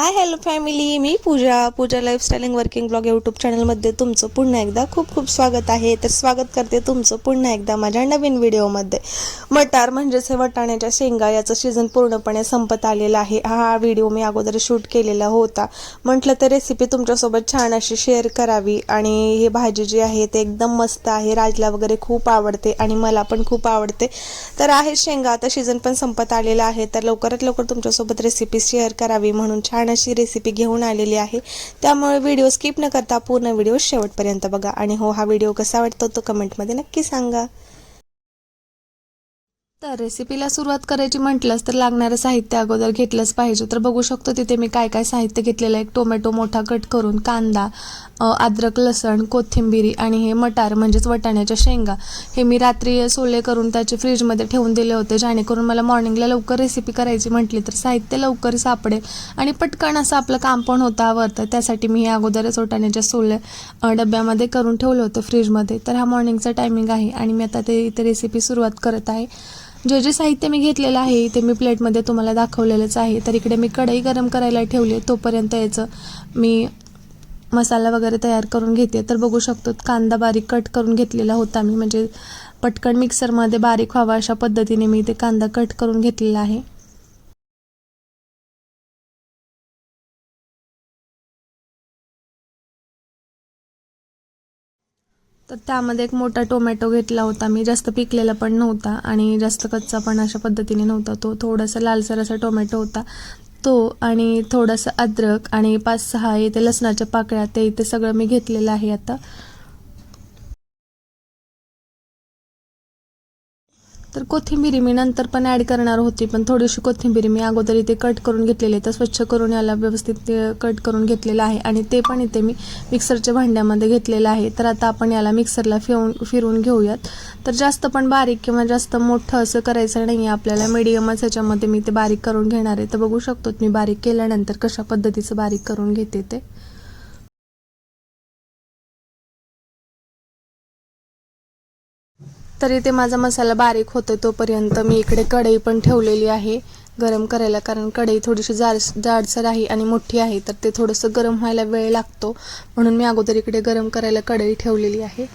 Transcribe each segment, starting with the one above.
हाय hello family मी Pooja Pooja lifestyling working blog YouTube चॅनलमध्ये तुमचं पुन्हा एकदा खूप खूप स्वागत आहे. तर स्वागत करते तुमचं पुन्हा एकदा माझ्या नवीन व्हिडिओमध्ये मटार म्हणजेच हे वटाण्याच्या शेंगा याचं सीझन पूर्णपणे संपत आलेला आहे. हा व्हिडिओ मी अगोदर शूट केलेला होता. म्हटलं तर रेसिपी तुमच्यासोबत छान अशी शेअर करावी. आणि ही भाजी जी आहे ते एकदम मस्त आहे. राजला वगैरे खूप आवडते आणि मला पण खूप आवडते. तर आहे शेंगा. आता सीझन पण संपत आलेला आहे. तर लवकरात लवकर तुमच्यासोबत रेसिपी शेअर करावी म्हणून छान अशी रेसिपी घेऊन आलेली आहे. त्यामुळे व्हिडिओ स्किप न करता पूर्ण व्हिडिओ शेवटपर्यंत बघा. आणि हो हा व्हिडिओ कसा वाटतो तो कमेंटमध्ये नक्की सांगा. तर रेसिपीला सुरुवात करायची म्हटलंच तर लागणारं साहित्य अगोदर घेतलंच पाहिजे. तर बघू शकतो तिथे मी काय काय साहित्य घेतलेलं आहे. एक टोमॅटो मोठा कट करून कांदा अद्रक लसण कोथिंबिरी आणि हे मटार म्हणजेच वटाण्याच्या शेंगा हे मी रात्री सोले करून त्याचे फ्रीजमध्ये ठेवून दिले होते. जेणेकरून मला मॉर्निंगला लवकर रेसिपी करायची म्हटली तर साहित्य लवकर सापडेल आणि पटकन असं आपलं काम पण होतं आवडतं त्यासाठी मी हे अगोदरच वटाण्याच्या सोले डब्यामध्ये करून ठेवलं होतं फ्रीजमध्ये. तर हा मॉर्निंगचा टायमिंग आहे आणि मी आता ते इथे रेसिपी सुरुवात करत आहे. जे जे साहित्य मी घेतलेलं आहे ते मी प्लेटमध्ये तुम्हाला दाखवलेलंच आहे. तर इकडे मी कढई गरम करायला ठेवली आहे तोपर्यंत याचं मी मसाला वगैरे तयार करून घेते. तर बघू शकतो कांदा बारीक कट करून घेतलेला होता मी. म्हणजे पटकन मिक्सरमध्ये बारीक व्हावा अशा पद्धतीने मी ते कांदा कट करून घेतलेला आहे. तर त्यामध्ये एक मोठा टोमॅटो घेतला होता मी. जास्त पिकलेला पण नव्हता आणि जास्त कच्चा पण अशा पद्धतीने नव्हता. तो थोडासा लालसर असा टोमॅटो होता. तो आणि थोडासा अद्रक आणि पाच सहा इथे लसणाच्या पाकळ्या ते इथे सगळं मी घेतलेलं आहे आता. तर कोथिंबिरी मी नंतर पण ॲड करणार होती पण थोडीशी कोथिंबिरी मी अगोदर इथे कट करून घेतलेली आहे. तर स्वच्छ करून याला व्यवस्थित कट करून घेतलेलं आहे आणि ते पण इथे मी मिक्सरच्या भांड्यामध्ये घेतलेलं आहे. तर आता आपण याला मिक्सरला फिरून फिरून घेऊयात. तर जास्त पण बारीक किंवा जास्त मोठं असं करायचं नाही आहे आपल्याला. मीडियमच ह्याच्यामध्ये मी ते बारीक करून घेणार आहे. तर बघू शकतो मी बारीक केल्यानंतर कशा पद्धतीचं बारीक करून घेते ते. तर इथे माझा मसाला बारीक होतो तोपर्यंत मी इकडे कढई पण ठेवलेली आहे गरम करायला. कारण कढई थोडीशी जाड जाडसर आहे आणि मोठी आहे तर ते थोडंसं गरम व्हायला वेळ लागतो. म्हणून मी अगोदर इकडे गरम करायला कढई ठेवलेली आहे.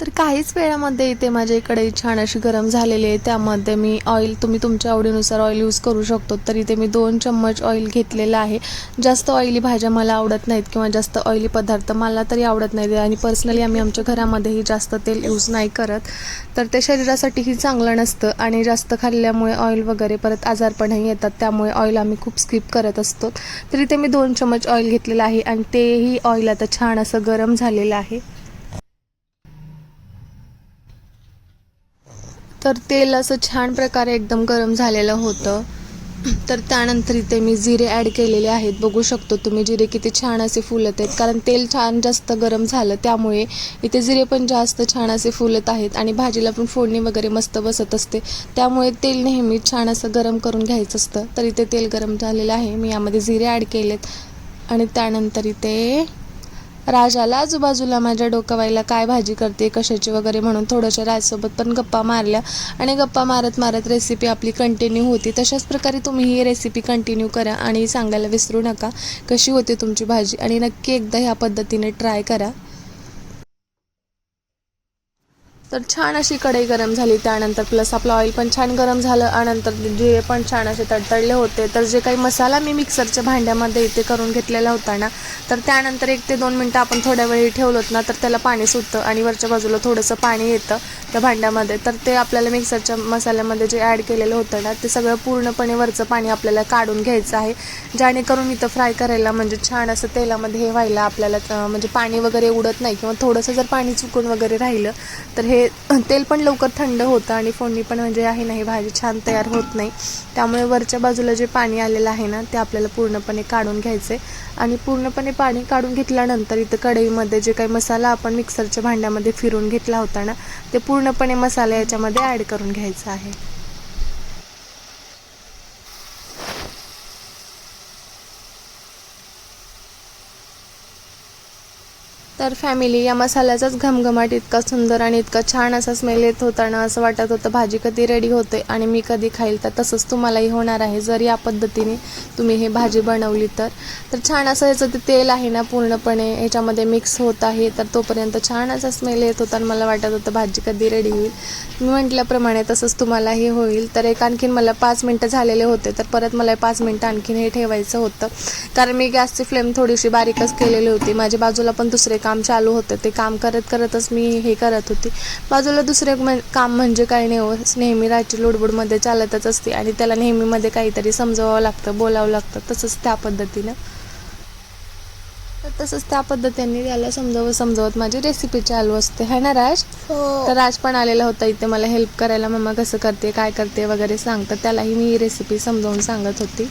तर काहीच वेळामध्ये इथे माझ्या कढई छान अशी गरम झालेली आहे. त्यामध्ये मी ऑइल तुम्ही तुमच्या आवडीनुसार ऑइल यूज करू शकतो. तर इथे मी दोन चम्मच ऑइल घेतलेलं आहे. जास्त ऑइली भाज्या मला आवडत नाहीत किंवा जास्त ऑइली पदार्थ मला तरी आवडत नाहीत. आणि पर्सनली आम्ही आमच्या घरामध्येही जास्त तेल यूज नाही करत. तर ते शरीरासाठीही चांगलं नसतं. आणि जास्त खाल्ल्यामुळे ऑइल वगैरे परत आजारपणही येतात. त्यामुळे ऑइल आम्ही खूप स्किप करत असतो. तर इथे मी दोन चम्मच ऑइल घेतलेलं आहे. आणि तेही ऑइल आता छान असं गरम झालेलं आहे. तर तेल असं छान प्रकारे एकदम गरम झालेलं होतं. तर त्यानंतर इथे मी जिरे ॲड केलेले आहेत. बघू शकतो तुम्ही जिरे किती छान असे फुलत आहेत. कारण तेल छान जास्त गरम झालं त्यामुळे इथे जिरे पण जास्त छान असे फुलत आहेत आणि भाजीला पण फोडणी वगैरे मस्त बसत असते. त्यामुळे तेल नेहमी छान असं गरम करून घ्यायचं असतं. तर इथे तेल गरम झालेलं आहे. मी यामध्ये जिरे ॲड केलेत. आणि त्यानंतर इथे राजाला आजूबाजूला माझ्या डोकावायला काय भाजी करते कशाची वगैरे म्हणून थोडंशा राजसोबत पण गप्पा मारल्या. आणि गप्पा मारत मारत रेसिपी आपली कंटिन्यू होती. तशाच प्रकारे तुम्ही ही रेसिपी कंटिन्यू करा आणि सांगायला विसरू नका. कशी होते तुमची भाजी? आणि नक्की एकदा ह्या पद्धतीने ट्राय करा. तर छान अशी कढई गरम झाली त्यानंतर प्लस आपलं ऑइल पण छान गरम झालं. आणि नंतर जिरे पण छान असे तडतडले होते तर जे काही मसाला मी मिक्सरच्या भांड्यामध्ये इथे करून घेतलेला होता ना तर त्यानंतर एक ते दोन मिनटं आपण थोड्या वेळी ठेवलोत ना तर त्याला पाणी सुटतं आणि वरच्या बाजूला थोडंसं पाणी येतं त्या भांड्यामध्ये. तर ते आपल्याला मिक्सरच्या मसाल्यामध्ये जे ॲड केलेलं होतं ना ते सगळं पूर्णपणे वरचं पाणी आपल्याला काढून घ्यायचं आहे. जेणेकरून इथं फ्राय करायला म्हणजे छान असं तेलामध्ये हे व्हायला आपल्याला म्हणजे पाणी वगैरे उडत नाही किंवा थोडंसं जर पाणी चुकून वगैरे राहिलं तर हे म्हणजे तेल पण लवकर थंड होतं आणि फोडणी पण म्हणजे आहे नाही भाजी छान तयार होत नाही. त्यामुळे वरच्या बाजूला जे पाणी आलेलं आहे ना ते आपल्याला पूर्णपणे काढून घ्यायचे आणि पूर्णपणे पाणी काढून घेतल्यानंतर इथं कढईमध्ये जे काही मसाला आपण मिक्सरच्या भांड्यामध्ये फिरून घेतला होता ना ते पूर्णपणे मसाला याच्यामध्ये ॲड करून घ्यायचा आहे. तर फॅमिली या मसाल्याचाच घमघमाट इतका सुंदर आणि इतका छान असा स्मेल येत होता ना असं वाटत होतं भाजी कधी रेडी होते आणि मी कधी खाईल तर तसंच तुम्हालाही होणार आहे. जर या पद्धतीने तुम्ही हे भाजी बनवली तर. तर छान असं ह्याचं ते तेल आहे ना पूर्णपणे ह्याच्यामध्ये मिक्स होत आहे. तर तोपर्यंत छान असा स्मेल येत होता आणि मला वाटत होतं भाजी कधी रेडी होईल. मी म्हटल्याप्रमाणे तसंच तुम्हालाही होईल. तर एक आणखीन मला पाच मिनटं झालेले होते तर परत मला पाच मिनटं आणखीन हे ठेवायचं होतं. कारण मी गॅसची फ्लेम थोडीशी बारीकच केलेली होती. माझ्या बाजूला पण दुसरे काम चालू होते. ते काम करत करतच मी हे करत होती. बाजूला दुसरे म्हण- काम म्हणजे काही नाही हो. नेहमी राहायची लुडबुडमध्ये चालतच असते आणि त्याला नेहमीमध्ये काहीतरी समजवावं लागतं बोलावं लागतं. तसंच त्या पद्धतीनं. तर तसंच त्या पद्धतीने त्याला समजावं समजावत माझी रेसिपी चालू असते. है ना राज? हो. तर राज पण आलेला होता इथे मला हेल्प करायला. मम्मा कसं करते? काय करते? वगैरे सांगतं त्यालाही मी ही रेसिपी समजावून सांगत होती.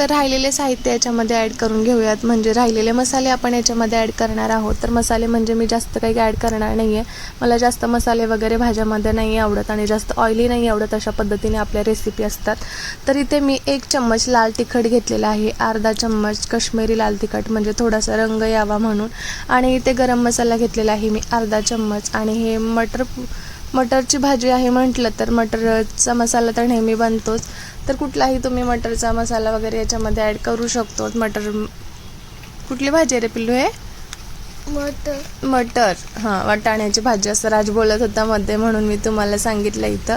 तर राहिलेले साहित्य याच्यामध्ये ॲड करून घेऊयात. म्हणजे राहिलेले मसाले आपण याच्यामध्ये ॲड करणार आहोत. तर मसाले म्हणजे मी जास्त काही ॲड करणार नाही आहे मला जास्त मसाले वगैरे भाज्यामध्ये नाही आवडत आणि जास्त ऑइली नाही आवडत अशा पद्धतीने आपल्या रेसिपी असतात. तर इथे मी एक चम्मच लाल तिखट घेतलेला आहे. अर्धा चम्मच काश्मीरी लाल तिखट म्हणजे थोडासा रंग यावा म्हणून. आणि इथे गरम मसाला घेतलेला आहे मी अर्धा चम्मच. आणि हे मटर मटरची भाजी आहे म्हटलं तर मटरचा मसाला तर नेहमी बनतोच. तर कुठलाही तुम्ही मटरचा मसाला वगैरे याच्यामध्ये ॲड करू शकतो. मटर कुठली भाजी आहे रे पिल्लू हे? मटर. मटर. हां वाटाण्याची भाजी. असं राज बोलत होता मध्ये म्हणून मी तुम्हाला सांगितलं इथं.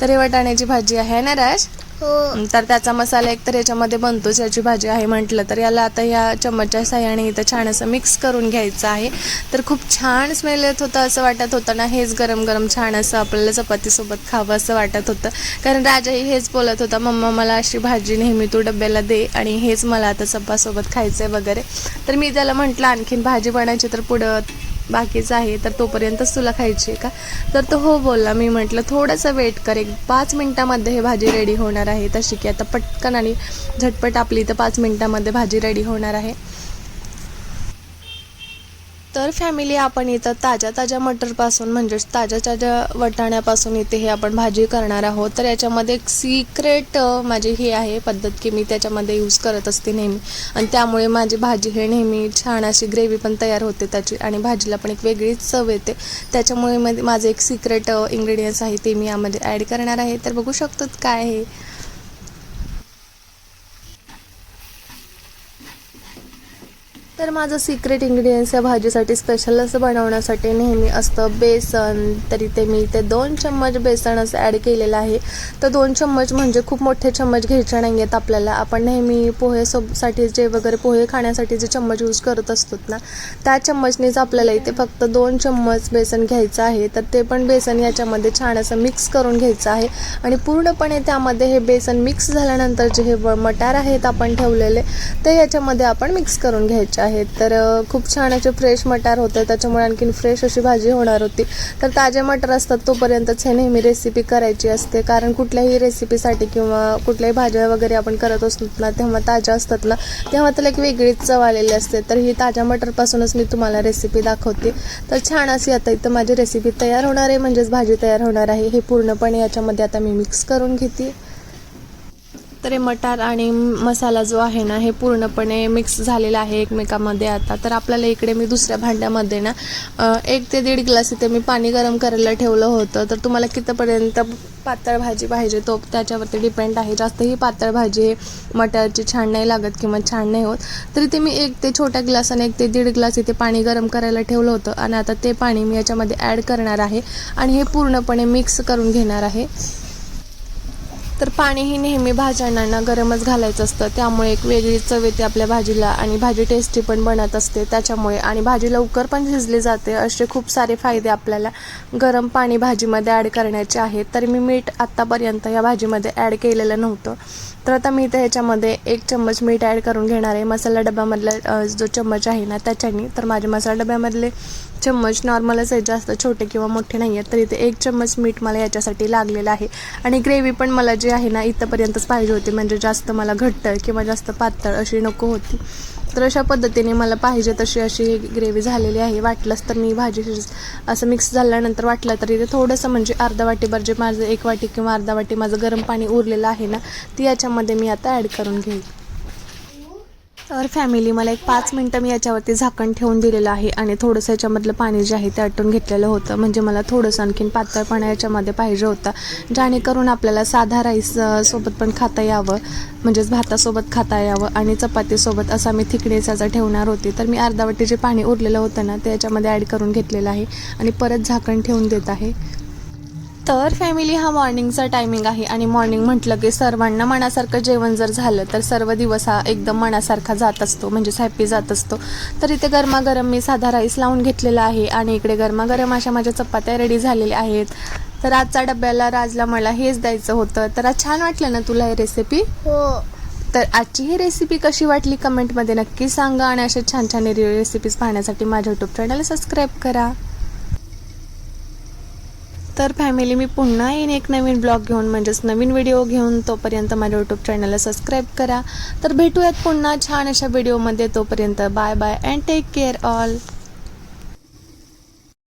तर हे वाटाण्याची भाजी आहे ना राज? हो. तर त्याचा मसाला एक तर याच्यामध्ये बनतोच याची भाजी आहे म्हटलं तर. याला आता या चम्मचच्या साह्याने इथं छान असं मिक्स करून घ्यायचं आहे. तर खूप छान स्मेल येत होतं असं वाटत होतं ना हेच गरम गरम छान असं आपल्याला चपातीसोबत खावं असं वाटत होतं. कारण राजाही हेच बोलत होता मम्मा मला अशी भाजी नेहमी तू डब्याला दे आणि हेच मला आता चपासोबत खायचं आहे वगैरे. तर मी त्याला म्हटलं आणखीन भाजी बनायची तर पुढं बाकीचं आहे तर तोपर्यंतच तुला खायची आहे का? तर तो हो बोलला. मी म्हटलं थोडंसं वेट कर. एक पाच मिनटामध्ये हे भाजी रेडी होणार आहे. तशी की आता पटकन आणि झटपट आपली तर पाच मिनटामध्ये भाजी रेडी होणार आहे. तर फॅमिली आपण इथं ताज्या ताज्या मटरपासून म्हणजेच ताज्या ताज्या वटाण्यापासून इथे हे आपण भाजी करणार आहोत. तर याच्यामध्ये एक सिक्रेट माझी ही आहे पद्धत की मी त्याच्यामध्ये यूज करत असते नेहमी. आणि त्यामुळे माझी भाजी हे नेहमी छान अशी ग्रेव्ही पण तयार होते त्याची आणि भाजीला पण एक वेगळीच चव येते. त्याच्यामुळे मध्ये माझं एक सिक्रेट इंग्रेडियंट्स आहे ते मी यामध्ये ॲड करणार आहे. तर बघू शकतो काय आहे. तर माझं सिक्रेट इंग्रेडियंट्स या भाजीसाठी स्पेशल असं बनवण्यासाठी नेहमी असतं बेसन तर इथे मी इथे दोन चम्मच बेसन असं ॲड केलेलं आहे. तर दोन चम्मच म्हणजे खूप मोठे चम्मच घ्यायचे नाही आहेत आपल्याला. आपण नेहमी पोहे सोबसाठी जे वगैरे पोहे खाण्यासाठी जे चम्मच यूज करत असतो ना त्या चम्मचनेच आपल्याला इथे फक्त दोन चम्मच बेसन घ्यायचं आहे. तर ते पण बेसन याच्यामध्ये छान असं मिक्स करून घ्यायचं आहे. आणि पूर्णपणे त्यामध्ये हे बेसन मिक्स झाल्यानंतर जे हे व- मटार आहेत आपण ठेवलेले ते याच्यामध्ये आपण मिक्स करून घ्यायचे आहे. आहेत. तर खूप छान असे फ्रेश मटार होते. त्याच्यामुळे आणखीन फ्रेश अशी भाजी होणार होती. तर ताजे मटार असतात तोपर्यंतच हे नेहमी रेसिपी करायची असते. कारण कुठल्याही रेसिपीसाठी किंवा कुठल्याही भाज्या वगैरे आपण करत असतो ना तेव्हा ताज्या असतात ना. तेव्हा त्याला एक वेगळीच चव आलेली असते. तर ही ताज्या मटरपासूनच मी तुम्हाला रेसिपी दाखवते. तर छान अशी आता इथं माझी रेसिपी तयार होणार आहे. म्हणजेच भाजी तयार होणार आहे. हे पूर्णपणे याच्यामध्ये आता मी मिक्स करून घेते. तर हे मटार आणि मसाला जो आहे ना हे पूर्णपणे मिक्स झालेला आहे एकमेकामध्ये आता. तर आपल्याला इकडे मी दुसऱ्या भांड्यामध्ये ना एक ते दीड ग्लास इथे मी पाणी गरम करायला ठेवलं होतं. तर तुम्हाला कितीपर्यंत पातळ भाजी पाहिजे तो त्याच्यावरती डिपेंड आहे. जास्तही पातळ भाजी हे मटारची छान नाही लागत किंवा छान नाही होत. तर इथे मी एक ते छोट्या ग्लासाने एक ते दीड ग्लास इथे पाणी गरम करायला ठेवलं होतं. आणि आता ते पाणी मी याच्यामध्ये ॲड करणार आहे. आणि हे पूर्णपणे मिक्स करून घेणार आहे. तर पाणीही नेहमी भाज्यांना ना गरमच घालायचं असतं. त्यामुळे एक वेगळी चव येते आपल्या भाजीला आणि भाजी टेस्टी पण बनत असते. त्याच्यामुळे आणि भाजी लवकर पण शिजली जाते. असे खूप सारे फायदे आपल्याला गरम पाणी भाजीमध्ये ॲड करण्याचे आहेत. तर मी मीठ आत्तापर्यंत या भाजीमध्ये ॲड केलेलं नव्हतं. तर आता मी इथं ह्याच्यामध्ये एक चम्मच मीठ ॲड करून घेणार आहे. मसाला डब्यामधला जो चम्मच आहे ना त्याच्यानी. तर माझ्या मसाला डब्यामधले चम्मच नॉर्मलच आहे जास्त छोटे किंवा मोठे नाही आहेत तर इथे एक चम्मच मीठ मला याच्यासाठी लागलेलं आहे. आणि ग्रेव्ही पण मला जी आहे ना इथंपर्यंतच पाहिजे होती. म्हणजे जास्त मला घट्ट किंवा जास्त पातळ अशी नको होती. तर अशा पद्धतीने मला पाहिजे तशी अशी ग्रेव्ही झालेली आहे. वाटलंच तर मी भाजी असं मिक्स झाल्यानंतर वाटलं तर इथे थोडंसं म्हणजे अर्धा वाटीभर जे माझं एक वाटी किंवा अर्धा वाटी माझं गरम पाणी उरलेलं आहे ना ती याच्यामध्ये मी आता ॲड करून घेईल. तर फॅमिली मला एक पाच मिनटं मी याच्यावरती झाकण ठेवून दिलेलं आहे आणि थोडंसं याच्यामधलं पाणी जे आहे ते आटून घेतलेलं होतं. म्हणजे मला थोडंसं आणखीन पातळपणा याच्यामध्ये पाहिजे होता. जेणेकरून आपल्याला साधा राईस सोबत पण खाता यावं. म्हणजेच भातासोबत खाता यावं आणि चपातीसोबत असा मी थिकनेसाचा ठेवणार होती. तर मी अर्धावटी जे पाणी उरलेलं होतं ना ते याच्यामध्ये ॲड करून घेतलेलं आहे. आणि परत झाकण ठेवून देत आहे. तर फॅमिली हा मॉर्निंगचा टायमिंग आहे. आणि मॉर्निंग म्हटलं की सर्वांना मनासारखं जेवण जर झालं तर सर्व दिवस हा एकदम मनासारखा जात असतो. म्हणजेच हॅपी जात असतो. तर इथे गरमागरम मी साधा राईस लावून घेतलेला आहे आणि इकडे गरमागरम अशा माझ्या चपात्या रेडी झालेल्या आहेत. तर आजच्या डब्याला राजला मला हेच द्यायचं होतं. तर आज छान वाटलं ना तुला ही रेसिपी हो. तर आजची ही रेसिपी कशी वाटली कमेंटमध्ये नक्की सांगा आणि अशा छान छान रेसिपीज पाहण्यासाठी माझ्या यूट्यूब चॅनल सबस्क्राईब करा. तर फॅमिली मी पुन्हा येईन एक नवीन ब्लॉग घेऊन. म्हणजेच नवीन व्हिडिओ घेऊन तोपर्यंत माझ्या यूट्यूब चॅनलला सबस्क्राईब करा. तर भेटूयात पुन्हा छान अशा व्हिडिओमध्ये तोपर्यंत bye bye and take care all